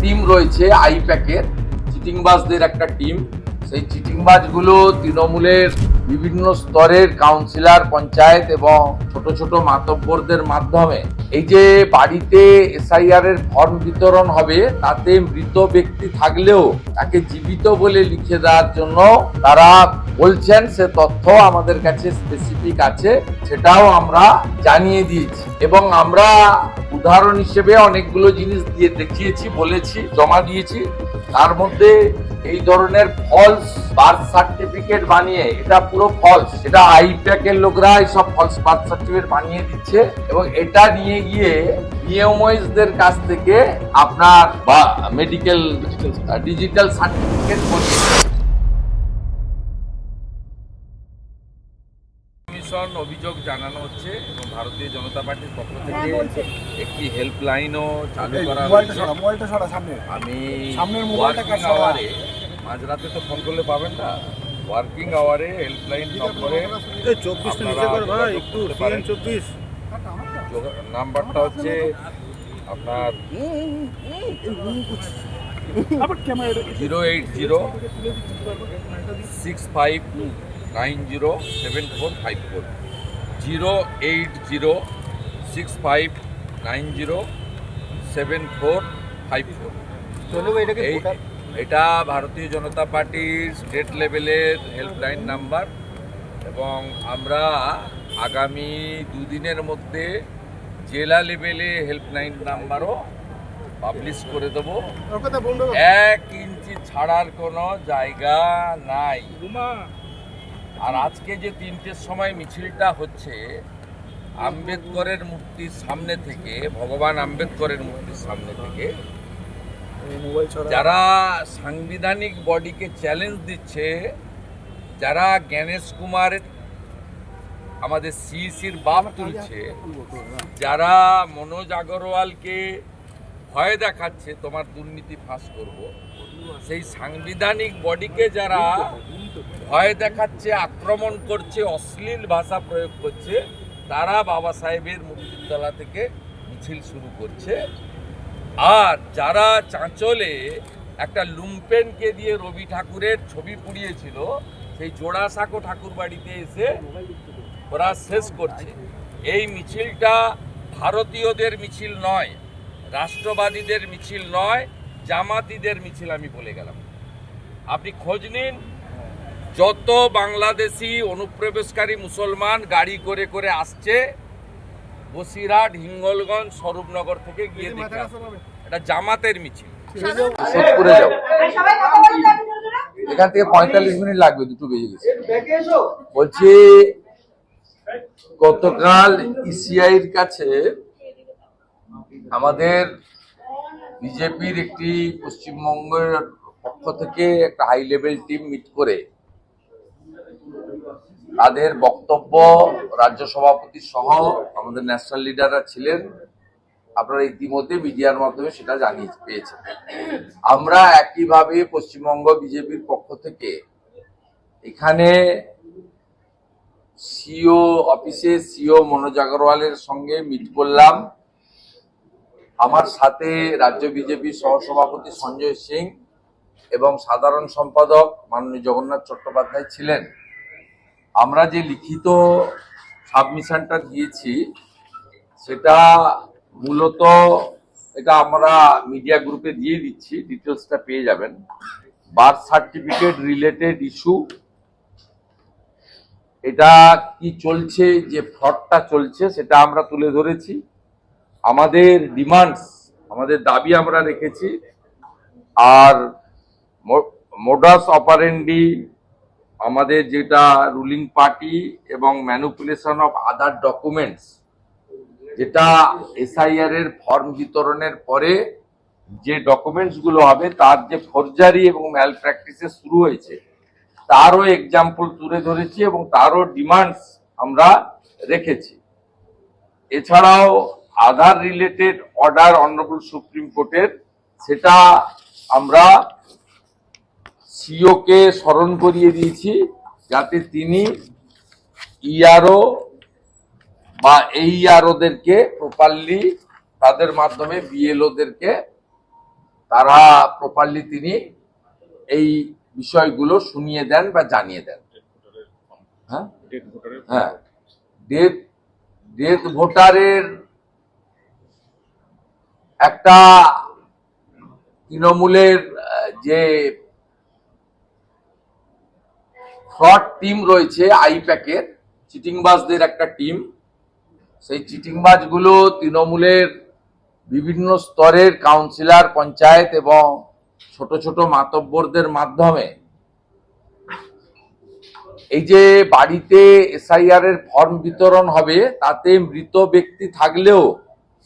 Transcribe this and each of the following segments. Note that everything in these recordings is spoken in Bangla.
টিম রয়েছে আইপ্যাকের। চিটিংবাজদের একটা টিম। সেই চিটিংবাজগুলো তৃণমূলের বিভিন্ন স্তরের কাউন্সিলর পঞ্চায়েত এবং ছোট ছোট মাতব্বরদের মাধ্যমে এই যে বাড়িতে এসআইআর এর ফর্ম বিতরণ হবে, তাতে মৃত ব্যক্তি থাকলেও তাকে জীবিত বলে লিখে দেওয়ার জন্য তারা বলছেন, সে তথ্য আমাদের কাছে স্পেসিফিক আছে, সেটাও আমরা জানিয়ে দিয়েছি। এবং আমরা উদাহরণ হিসেবে অনেকগুলো জিনিস দিয়ে দেখিয়েছি, বলেছি, জমা দিয়েছি। তার মধ্যে এই ধরনের ফলস বার্থ সার্টিফিকেট বানিয়ে এটা পুরো ফলস এটা আইপ্যাকের লোকরা সব ফলস বার্থ সার্টিফিকেট বানিয়ে দিচ্ছে এবং এটা নিয়ে গিয়ে বিএমওএসদের কাছ থেকে আপনার বা মেডিকেল ডিজিটাল সার্টিফিকেট বনিয়ে কমিশন অভিযোগ জানানো হচ্ছে এবং ভারতীয় জনতা পার্টির পক্ষ থেকে একটি হেল্পলাইনও চালু করা হয়েছে। আমি সামনের ওয়ার্কিং আওয়ারে মাঝরাতে তো ফোন করলে পাবেন না। ওয়ার্কিং আওয়ারে হেল্পলাইন নম্বরে। চব্বিশ নাম্বারটা হচ্ছে আপনার zero eight zero six five nine zero seven four five four. Zero eight zero six five nine zero seven four five four. এই এটা ভারতীয় জনতা পার্টির স্টেট লেভেলের হেল্পলাইন নাম্বার এবং আমরা আগামী দুদিনের মধ্যে জেলা লেভেলে হেল্পলাইন নাম্বারও পাবলিশ করে দেবো। এক ইঞ্চি ছাড়ার কোনো জায়গা নাই। আর আজকে যে তিনটের সময় মিছিলটা হচ্ছে আম্বেদকরের মূর্তির সামনে থেকে ভগবান আম্বেদকরের মূর্তির সামনে থেকে যারা সাংবিধানিক বডিকে চ্যালেঞ্জ দিচ্ছে, যারা জ্ঞানেশ কুমারের আমাদের সিইসির বাপ তুলছে, যারা মনোজ আগরওয়ালকে ভয় দেখাচ্ছে, তোমার দুর্নীতি ফাঁস করব, সেই সাংবিধানিক বডিকে যারা ভয় দেখাচ্ছে, আক্রমণ করছে, অশ্লীল ভাষা প্রয়োগ করছে, তারা বাবা সাহেবের মূর্তিতলা থেকে মিছিল শুরু করছে। আর যারা চাঁচলে একটা লুম্পেনকে দিয়ে রবি ঠাকুরের ছবি পুড়িয়েছিল, সেই জোড়াসাঁকো ঠাকুর বাড়িতে এসে ওরা শেষ করছে। এই মিছিলটা ভারতীয়দের মিছিল নয়, রাষ্ট্রবাদীদের মিছিল নয়, জামাতিদের মিছিল আমি বলে গেলাম। আপনি খোঁজ নিন, যত বাংলাদেশি অনুপ্রবেশকারী মুসলমান গাড়ি করে করে আসছে বসিরহাট হিঙ্গলগঞ্জ স্বরূপনগর থেকে গিয়ে দেখে। এটা জামাতের মিছিল। সোদপুরে যাও। এখান থেকে পঁয়তাল্লিশ মিনিট লাগবে দুটো বেজে গেছে। বলছি গতকাল ইসিআইর কাছে আমাদের বিজেপির একটি পশ্চিমবঙ্গের পক্ষ থেকে একটা হাই লেভেল টিম মিট করে তাদের বক্তব্য রাজ্য সভাপতি সহ আমাদের ন্যাশনাল লিডাররা ছিলেন। আপনারা ইতিমধ্যে মিডিয়ার মাধ্যমে সেটা জানিয়ে পেয়েছেন। আমরা একইভাবে পশ্চিমবঙ্গ বিজেপির পক্ষ থেকে এখানে সিও অফিসে সিও মনোজ আগরওয়ালের সঙ্গে মিট করলাম। আমার সাথে রাজ্য বিজেপির সহসভাপতি সঞ্জয় সিং এবং সাধারণ সম্পাদক মাননীয় জগন্নাথ চট্টোপাধ্যায় ছিলেন। আমরা যে লিখিত সাবমিশনটা দিয়েছি, সেটা মূলত এটা আমরা মিডিয়া গ্রুপে দিয়ে দিচ্ছি, ডিটেলসটা পেয়ে যাবেন। বার্থ সার্টিফিকেট রিলেটেড ইস্যু, এটা কি চলছে, যে ফ্রডটা চলছে, সেটা আমরা তুলে ধরেছি। আমাদের ডিমান্ডস, আমাদের দাবি আমরা রেখেছি। আর মোডাস অপারেন্ডি আমাদের যেটা রুলিং পার্টি এবং ম্যানুপুলেশন অফ আদার ডকুমেন্টস যেটা এসআইআর এর ফর্ম বিতরণের পরে যে ডকুমেন্টসগুলো হবে, তার যে ফরজারি এবং ম্যাল প্র্যাকটিসেস শুরু হয়েছে, তারও এক্সাম্পল তুলে ধরেছি এবং তারও ডিমান্ডস আমরা রেখেছি। এছাড়াও Aadhaar related order honourable supreme কোর্টের সেটা আমরা সিও কে স্মরণ করিয়ে দিয়েছি যাতে তিনি ইআরও বা এইআরওদেরকে প্রপারলি তাদের মাধ্যমে বিএলওদেরকে তারা প্রপারলি তিনি এই বিষয়গুলো শুনিয়ে দেন বা জানিয়ে দেন। হ্যাঁ? হ্যাঁ। ডেথ ডেথ ভোটারের একটা তৃণমূলের যে ফ্রড টিম রয়েছে আইপ্যাকের। চিটিংবাজদের একটা টিম। সেই চিটিংবাজগুলো তৃণমূলের বিভিন্ন স্তরের কাউন্সিলর, পঞ্চায়েত এবং ছোট ছোট মাতব্বরদের মাধ্যমে। এই যে বাড়িতে এসআইআর এর ফর্ম বিতরণ হবে, তাতে মৃত ব্যক্তি থাকলেও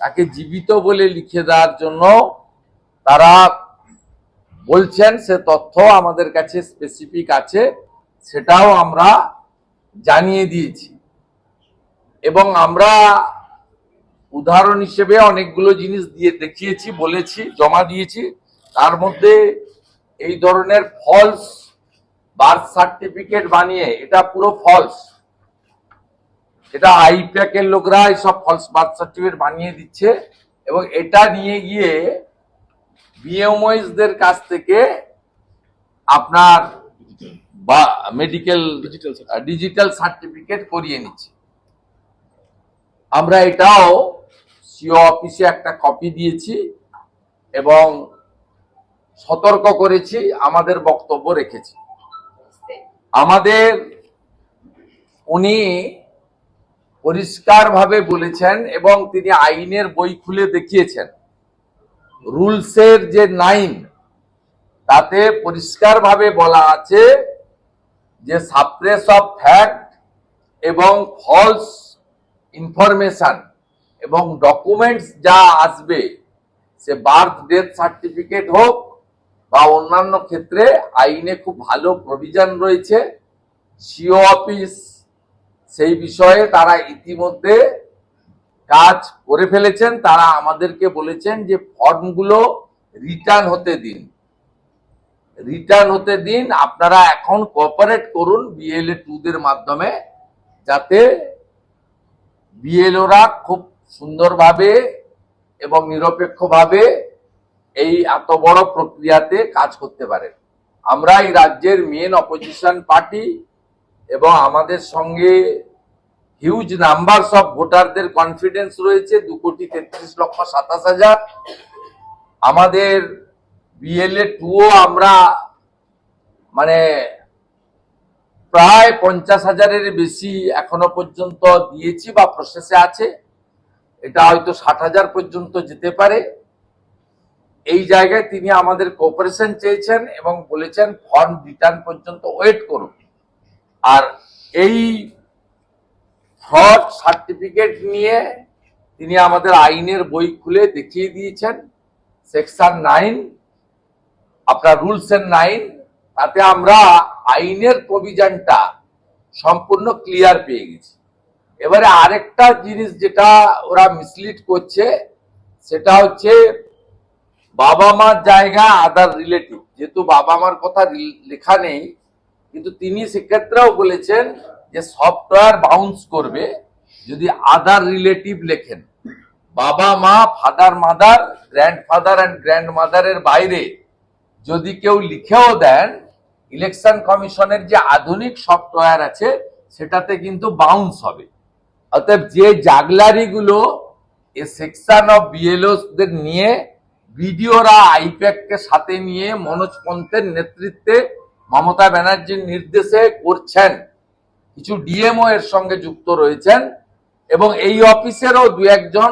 তাকে জীবিত বলে লিখে দেওয়ার জন্য তারা বলছেন, সে তথ্য আমাদের কাছে স্পেসিফিক আছে। সেটাও আমরা জানিয়ে দিয়েছি। এবং আমরা উদাহরণ হিসেবে অনেকগুলো জিনিস দিয়ে দেখিয়েছি, বলেছি, জমা দিয়েছি। তার মধ্যে এই ধরনের ফলস বার্থ সার্টিফিকেট বানিয়ে, এটা পুরো ফলস এটা আইপ্যাকের লোকরা এইসব ফলস বার্থ সার্টিফিকেট বানিয়ে দিচ্ছে এবং এটা নিয়ে গিয়ে বিএমওইসদের কাছ থেকে আপনার বা মেডিকেল ডিজিটাল সার্টিফিকেট করিয়ে নিচ্ছে। আমরা এটাও সিও অফিসে একটা কপি দিয়েছি এবং সতর্ক করেছি আমাদের বক্তব্য রেখেছি। আমাদের উনি পরিষ্কারভাবে বলেছেন এবং তিনি আইনের বই খুলে দেখিয়েছেন। রুলসের যে নাইন তাতে পরিষ্কারভাবে বলা আছে যে সাপ্রেস অফ ফ্যাক্ট এবং ফলস ইনফরমেশন এবং ডকুমেন্টস যা আসবে, সে বার্থ ডেথ সার্টিফিকেট হোক বা অন্যান্য ক্ষেত্রে আইনে খুব ভালো প্রভিজন রয়েছে। সিও অফিস সেই বিষয়ে তারা ইতিমধ্যে কাজ করে ফেলেছেন। তারা আমাদেরকে বলেছেন যে ফর্মগুলো রিটার্ন হতে দিন। রিটার্ন হতে দিন, আপনারা এখন কোঅপারেট করুন বিএলএ টু দের মাধ্যমে, যাতে বিএলওরা খুব সুন্দরভাবে এবং নিরপেক্ষভাবে এই এত বড় প্রক্রিয়াতে কাজ করতে পারে। আমরা এই রাজ্যের মেন অপোজিশন পার্টি এবং আমাদের সঙ্গে হিউজ নাম্বারস অফ ভোটারদের কনফিডেন্স রয়েছে, দু কোটি তেত্রিশ লক্ষ সাতাশ হাজার। আমাদের বিএলএ টুও আমরা মানে প্রায় পঞ্চাশ হাজারের বেশি এখনও পর্যন্ত দিয়েছি বা প্রসেসে আছে। এটা হয়তো ষাট হাজার পর্যন্ত যেতে পারে। এই জায়গায় তিনি আমাদের কোঅপারেশন চেয়েছেন এবং বলেছেন ফর্ম রিটার্ন পর্যন্ত ওয়েট করুন। আর এই ফ্রড সার্টিফিকেট নিয়ে তিনি আমাদের আইনের বই খুলে দেখিয়ে দিয়েছেন। সেকশন নাইন আপনার রুলস এন্ড নাইন, তাতে আমরা আইনের প্রভিজনটা সম্পূর্ণ ক্লিয়ার পেয়ে গেছি। এবারে আরেকটা জিনিস যেটা ওরা মিসলিড করছে, সেটা হচ্ছে বাবা মার জায়গা আদার রিলেটিভ যেহেতু বাবা মার কথা লেখা নেই, কিন্তু তিনি সেক্ষেত্রেও বলেছেন যে সফটওয়্যার বাউন্স করবে যদি আদার রিলেটিভ লেখেন। বাবা মা father mother grandfather and grand মাদারের বাইরে যদি কেউ লিখেও দেন ইলেকশন কমিশনের যে আধুনিক সফটওয়্যার আছে, সেটাতে কিন্তু বাউন্স হবে। অতএব যে জাগলারিগুলো এ সেকশন অফ বিএলওসদের নিয়ে, ভিডিওরা আইপ্যাককে সাথে নিয়ে মনোজ পন্থের নেতৃত্বে মমতা ব্যানার্জির নির্দেশে করছেন। কিছু ডিএমও এর সঙ্গে যুক্ত রয়েছেন এবং এই অফিসেরও দু একজন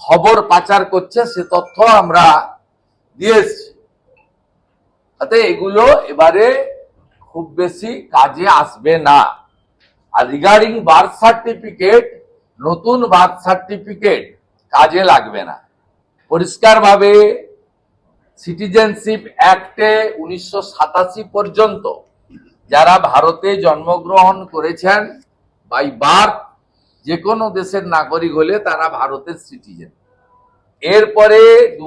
খবর পাচার করছে, সে তথ্য আমরা দিয়ে এসছি। তাতে এগুলো এবারে খুব বেশি কাজে আসবে না। আর রিগার্ডিং বার্থ সার্টিফিকেট নতুন বার্থ সার্টিফিকেট কাজে লাগবে না। পরিষ্কারভাবে সিটিজেনশিপ অ্যাক্টে উনিশশো সাতাশি পর্যন্ত যারা ভারতে জন্মগ্রহণ করেছেন বাই বার্থ যে কোনো দেশের নাগরিক হলে তারা ভারতের সিটিজেন এরপরে দু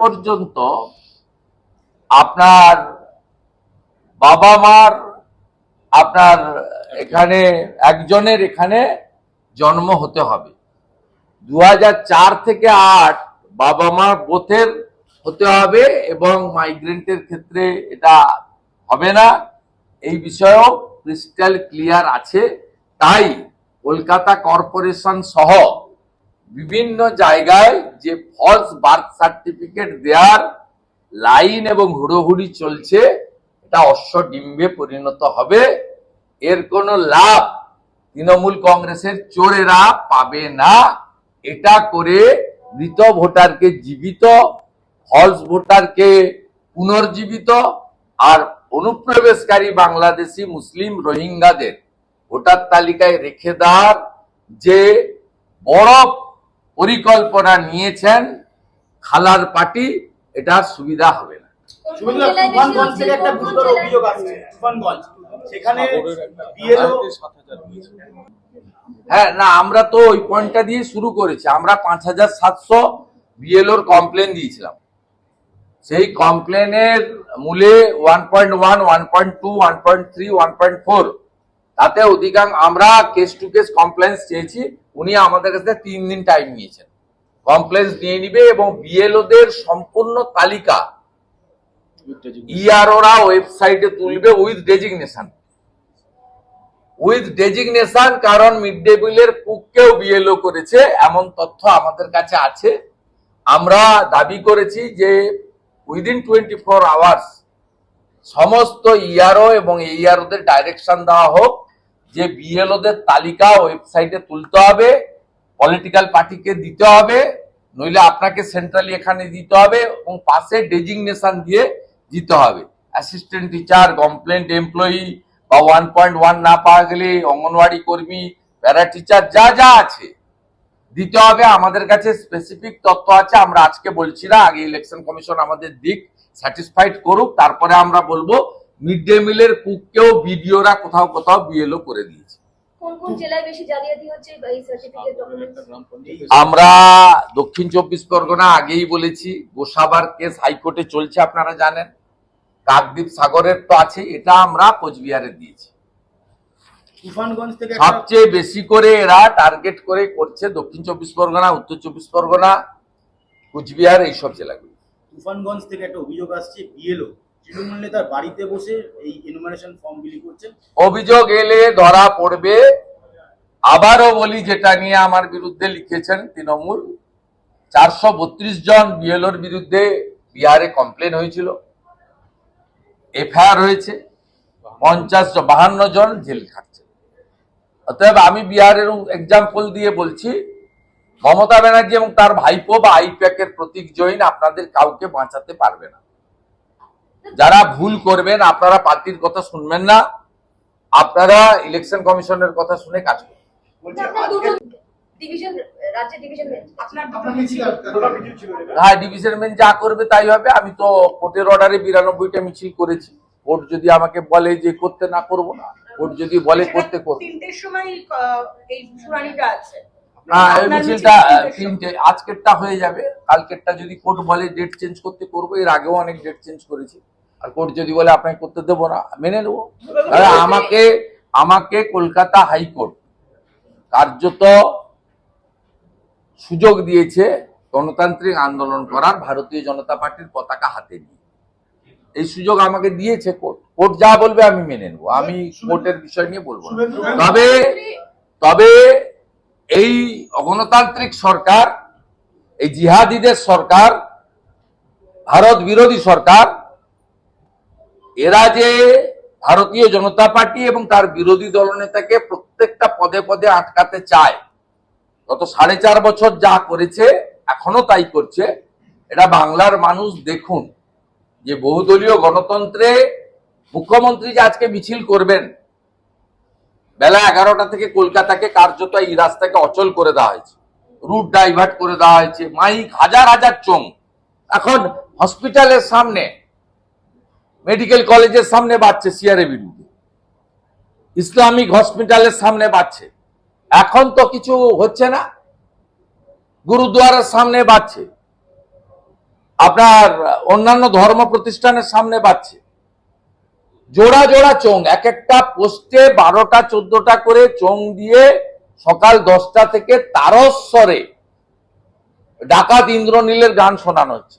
পর্যন্ত আপনার বাবা মার আপনার এখানে, একজনের এখানে জন্ম হতে হবে। দু থেকে আট বাবা মা বোথের হতে হবে এবং মাইগ্রেন্টের ক্ষেত্রে এটা হবে না। এই বিষয়েও ক্রিস্টাল ক্লিয়ার আছে। তাই কলকাতা কর্পোরেশন সহ বিভিন্ন জায়গায় যে ফলস বার্থ সার্টিফিকেট দেওয়ার লাইন এবং হুড়োহুড়ি চলছে, এটা অশ্ব ডিম্বে পরিণত হবে। এর কোনো লাভ তৃণমূল কংগ্রেসের চোরেরা পাবে না। এটা করে মৃত ভোটারকে জীবিত ফলস ভোটারকে পুনর্জীবিত আর অনুপ্রবেশকারী বাংলাদেশি মুসলিম রোহিঙ্গাদের ভোটার তালিকায় রেখে দেওয়ার যে বড় পরিকল্পনা নিয়েছেন খালার পার্টি এটা সুবিধা হবে না। হ্যাঁ না আমরা তো ওই পয়েন্টটা দিয়ে শুরু করেছি। আমরা পাঁচ হাজার সাতশো বিএলওর কমপ্লেন দিয়েছিলাম। সেই কমপ্লেনের মূলে one point one one point two one point three one point four তাতে অধিকাংশ আমরা কেস টু কেস কমপ্লেন্স চেয়েছি। উনি আমাদের কাছে তিন দিন টাইম নিয়েছেন। কমপ্লেন্স নিয়ে নিবে এবং বিএলওদের সম্পূর্ণ তালিকা ইআরওরা ওয়েবসাইটে তুলবে উইথ ডেজিগনেশন উইথ ডেজিগনেশন কারণ মিড ডে মিলের কুককেও বিএলও করেছে, এমন তথ্য আমাদের কাছে আছে। আমরা দাবি করেছি যে উইদিন টোয়েন্টি ফোর আওয়ার্স সমস্ত ইআরও এবং এইআরওদের ডাইরেকশন দেওয়া হোক, যে বিএলওদের তালিকা ওয়েবসাইটে তুলতে হবে। পলিটিক্যাল পার্টিকে দিতে হবে, নইলে আপনাকে সেন্ট্রালি এখানে দিতে হবে এবং পাশে ডেজিগনেশন দিয়ে দিতে হবে। অ্যাসিস্ট্যান্ট টিচার কমপ্লেন্ট এমপ্লয়ি বা ওয়ান পয়েন্ট ওয়ান না পাওয়া গেলে অঙ্গনওয়াড়ি কর্মী প্যারা টিচার যা যা আছে দিতে হবে। আমাদের কাছে স্পেসিফিক তথ্য আছে, আমরা আজকে বলছি না, আগে ইলেকশন কমিশন আমাদের দিক স্যাটিসফাইড করুক, তারপরে আমরা বলব মিড ডে মিলের কুককেও বিডিওরা কোথাও কোথাও বিএলও করে দিয়েছে। কোন কোন জেলায় বেশি জালিয়াতি হচ্ছে এই সার্টিফিকেট ডকুমেন্টস আমরা দক্ষিণ চব্বিশ পরগনা আগেই বলেছি গোসাবার কেস হাইকোর্টে চলছে আপনারা জানেন। কাকদ্বীপ সাগরের তো আছে এটা আমরা কোচবিহারে দিয়েছি। তুফানগঞ্জ থেকে একটা সবচেয়ে বেশি করে এরা টার্গেট করে করছে দক্ষিণ চব্বিশ পরগনা উত্তর চব্বিশ পরগনা কুচবিহার এইসব জেলাগুলো। তুফানগঞ্জ থেকে একটা অভিযোগ আসছে বিএলও তৃণমূল নেতার বাড়িতে বসে এই এনুমারেশন ফর্ম বিলি করছেন। অভিযোগ এলে ধরা পড়বে। আবারও বলি যেটা নিয়ে আমার বিরুদ্ধে লিখেছেন তৃণমূল। চারশো বত্রিশ জন বিএলওর বিরুদ্ধে বিহারে কমপ্লেন হয়েছিল। এফআইআর হয়েছে। পঞ্চাশ বাহান্ন জন জেল খাটছে। অতএব আমি বিহারের এক্সাম্পল দিয়ে বলছি, মমতা ব্যানার্জি এবং তার ভাইপো বা আইপ্যাকের প্রতীক জৈন আপনাদের কাউকে বাঁচাতে পারবে না। যারা ভুল করবেন আপনারা পার্টির কথা শুনবেন না। আপনারা ইলেকশন কমিশনের কথা শুনে কাজ করবেন। হ্যাঁ ডিভিশন বেঞ্চ যা করবে তাই হবে। আমি তো কোর্টের অর্ডারে বিরানব্বইটা মিছিল করেছি। কোর্ট যদি আমাকে বলে যে করতে না করব না কোর্ট যদি বলে করতে করব এই মিছিলটা। তিনটে আজকেরটা হয়ে যাবে। কালকেরটা যদি কোর্ট বলে ডেট চেঞ্জ করতে করব এর আগেও অনেক ডেট চেঞ্জ করেছি। আর কোর্ট যদি বলে আপনাকে করতে দেবো না মেনে নেব। আমাকে আমাকে কলকাতা হাইকোর্ট কার্যত সুযোগ দিয়েছে গণতান্ত্রিক আন্দোলন করার ভারতীয় জনতা পার্টির পতাকা হাতে নিয়ে। এই সুযোগ আমাকে দিয়েছে কোর্ট। কোর্ট যা বলবে আমি মেনে নেব। আমি কোর্টের বিষয় নিয়ে বলব তবে তবে এই অগণতান্ত্রিক সরকার এই জিহাদিদের সরকার ভারত বিরোধী সরকার এরা যে ভারতীয় জনতা পার্টি এবং তার বিরোধী দলনেতাকে প্রত্যেকটা পদে পদে আটকাতে চায়। গত সাড়ে চার বছর যা করেছে এখনও তাই করছে। এটা বাংলার মানুষ দেখুন যে বহুদলীয় গণতন্ত্রে মুখ্যমন্ত্রী যে আজকে মিছিল করবেন, বেলা এগারোটা থেকে কলকাতাকে কার্যত এই রাস্তাকে অচল করে দেওয়া হয়েছে। রুট ডাইভার্ট করে দেওয়া হয়েছে, মাইক হাজার হাজার চোং এখন হসপিটালের সামনে মেডিকেল কলেজের সামনে বাড়ছে সিআরএ বিরুদ্ধে। ইসলামিক হসপিটালের সামনে বাড়ছে। এখন তো কিছু হচ্ছে না। গুরুদুয়ারের সামনে বাড়ছে। আপনার অন্যান্য ধর্ম প্রতিষ্ঠানের সামনে বাড়ছে। জোড়া জোড়া চোং এক একটা পোস্টে বারোটা, চোদ্দটা করে চোং দিয়ে সকাল দশটা থেকে তারস্বরে ডাকাত ইন্দ্রনীলের গান শোনানো হচ্ছে।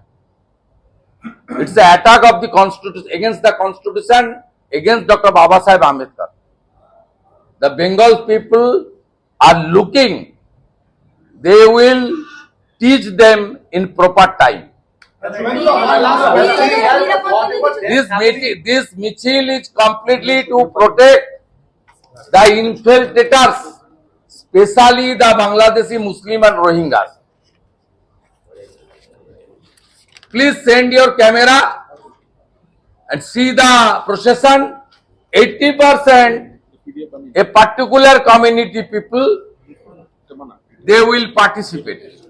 It's the attack of the constitution against the constitution, against Dr. Baba Sahib Ambedkar. The Bengal people are looking, they will teach them in proper time. This meeting, this Michil is completely to protect the infiltrators, especially the Bangladeshi Muslim and Rohingyas. Please send your camera and see the procession. 80% a particular community people, they will participate.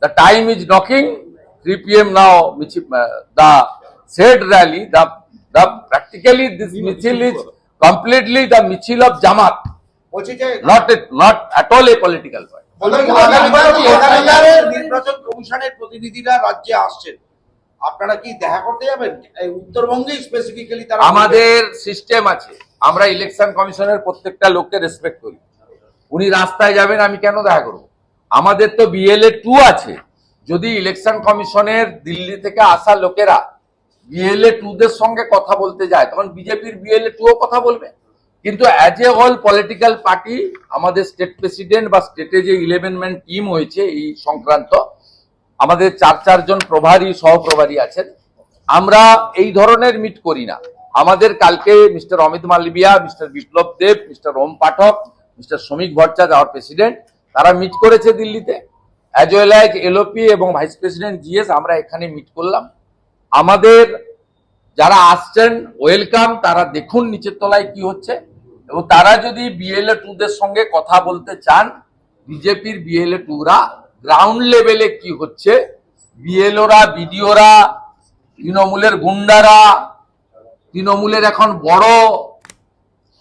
The time is knocking, 3 p.m. now, uh, the said rally, the, the practically this Michil is completely the Michil of Jamaat, not, a, not at all a political party. নির্বাচন কমিশনের প্রতিনিধিরা রাজ্যে আসছেন। আপনারা কি দেখা করতে যাবেন? এই উত্তরবঙ্গে স্পেসিফিক্যালি তারা আমাদের সিস্টেম আছে। আমরা ইলেকশন কমিশনের প্রত্যেকটা লোককে রেসপেক্ট করি। উনি রাস্তায় যাবেন আমি কেন দেখা করব? আমাদের তো বিএলএ টু আছে। যদি ইলেকশন কমিশনের দিল্লি থেকে আসা লোকেরা বিএলএ টু দের সঙ্গে কথা বলতে যায় তখন বিজেপির বিএলএ টু ও কথা বলবে? কিন্তু as a all political party আমাদের স্টেট প্রেসিডেন্ট বা স্টেটে যে ইলেভেন ম্যান টিম হয়েছে এই সংক্রান্ত, আমাদের চার, চারজন প্রভারী, সহপ্রভারী আছেন। আমরা এই ধরনের মিট করি না। আমাদের কালকে Mister Amit Malviya Mister Biplab Deb Mister Om Pathak Mister Shamik Bhattacharya our president তারা মিট করেছে দিল্লিতে। অ্যাজ ওয়েল অ্যাজ এলওপি এবং ভাইস প্রেসিডেন্ট জিএস আমরা এখানে মিট করলাম। আমাদের যারা আসছেন ওয়েলকাম তারা দেখুন নিচের তলায় কি হচ্ছে। এবং তারা যদি বিএলএ টু দের সঙ্গে কথা বলতে চান বিজেপির বিএলএ টুরা গ্রাউন্ড লেভেলে কি হচ্ছে? বিএলওরা বিডিওরা তৃণমূলের গুন্ডারা, তৃণমূলের এখন বড়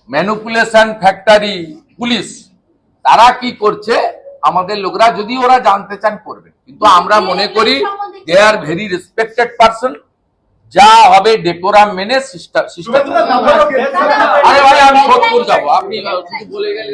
ম্যানুপুলেশন ফ্যাক্টরি পুলিশ, তারা কি করছে? আমাদের লোকরা যদি ওরা জানতে চান করবে। কিন্তু আমরা মনে করি they are very respected person যা হবে ডেকোরাম মেনে. আরে ভাই আমি সোদপুর যাব আপনি বলে গেলে